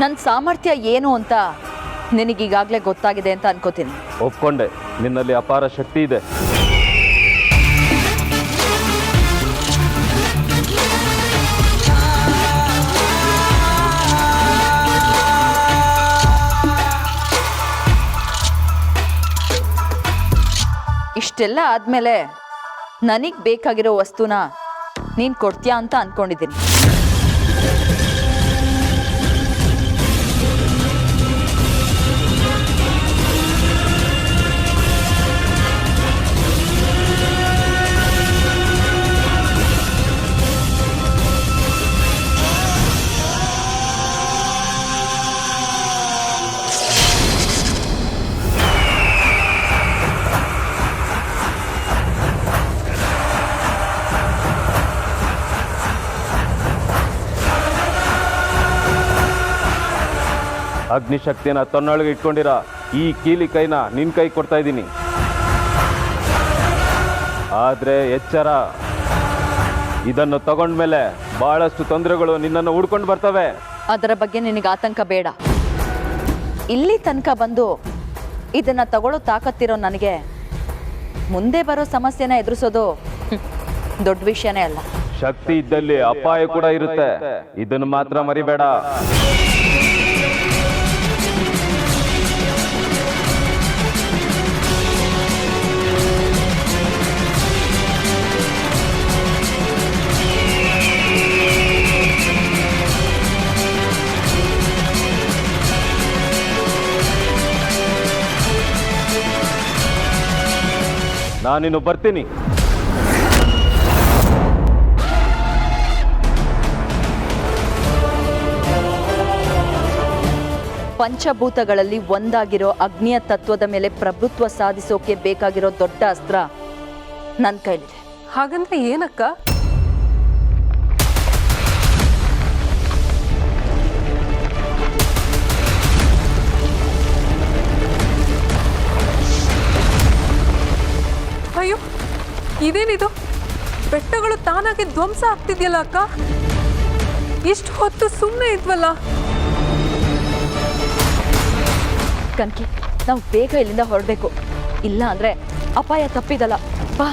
ನನ್ನ ಸಾಮರ್ಥ್ಯ ಏನು ಅಂತ ನಿನಗೀಗಾಗಲೇ ಗೊತ್ತಾಗಿದೆ ಅಂತ ಅನ್ಕೋತೀನಿ. ಒಪ್ಕೊಂಡೆ. ನಿನ್ನಲ್ಲಿ ಅಪಾರ ಶಕ್ತಿ ಇದೆ. ಇಷ್ಟೆಲ್ಲ ಆದಮೇಲೆ ನನಗೆ ಬೇಕಾಗಿರೋ ವಸ್ತುನ ನೀನು ಕೊಡ್ತೀಯಾ ಅಂತ ಅಂದ್ಕೊಂಡಿದ್ದೀನಿ ಅಗ್ನಿಶಕ್ತಿನ ತನ್ನೊಳಗೆ ಇಟ್ಕೊಂಡಿರ. ಈ ಕೀಲಿ ಕೈನ ನಿನ್ ಕೈ ಕೊಡ್ತಾ ಇದ್ದೀನಿ. ಆದ್ರೆ ಎಚ್ಚರ. ಇದನ್ನು ತಗೊಂಡ್ಮೇಲೆ ಬಹಳಷ್ಟು ತೊಂದರೆಗಳು ನಿನ್ನನ್ನು ಹುಡ್ಕೊಂಡು ಬರ್ತವೆ. ಅದರ ಬಗ್ಗೆ ನಿನಗೆ ಆತಂಕ ಬೇಡ. ಇಲ್ಲಿ ತನಕ ಬಂದು ಇದನ್ನು ತಗೊಳ್ಳೋ ತಾಕತ್ತಿರೋ ನನಗೆ ಮುಂದೆ ಬರೋ ಸಮಸ್ಯೆನ ಎದುರಿಸೋದು ದೊಡ್ಡ ವಿಷಯನೇ ಅಲ್ಲ. ಶಕ್ತಿ ಇದ್ದಲ್ಲಿ ಅಪಾಯ ಕೂಡ ಇರುತ್ತೆ. ಇದನ್ನು ಮಾತ್ರ ಮರಿಬೇಡ. ನಾನಿನ್ನು ಬರ್ತೀನಿ. ಪಂಚಭೂತಗಳಲ್ಲಿ ಒಂದಾಗಿರೋ ಅಗ್ನಿಯ ತತ್ವದ ಮೇಲೆ ಪ್ರಭುತ್ವ ಸಾಧಿಸೋಕೆ ಬೇಕಾಗಿರೋ ದೊಡ್ಡ ಅಸ್ತ್ರ ನನ್ನ ಕೈಲಿದೆ. ಹಾಗಂದ್ರೆ ಏನಕ್ಕ? ಇದೇನಿದು? ಬೆಟ್ಟಗಳು ತಾನಾಗಿ ಧ್ವಂಸ ಆಗ್ತಿದ್ಯಲ್ಲ ಅಕ್ಕ? ಇಷ್ಟು ಹೊತ್ತು ಸುಮ್ಮನೆ ಇದ್ವಲ್ಲ? ಕನ್ಕಿ, ನಾವು ಬೇಗ ಇಲ್ಲಿಂದ ಹೊರಡಬೇಕು. ಇಲ್ಲ ಅಂದ್ರೆ ಅಪಾಯ ತಪ್ಪಿದಲ್ಲ. ಬಾ.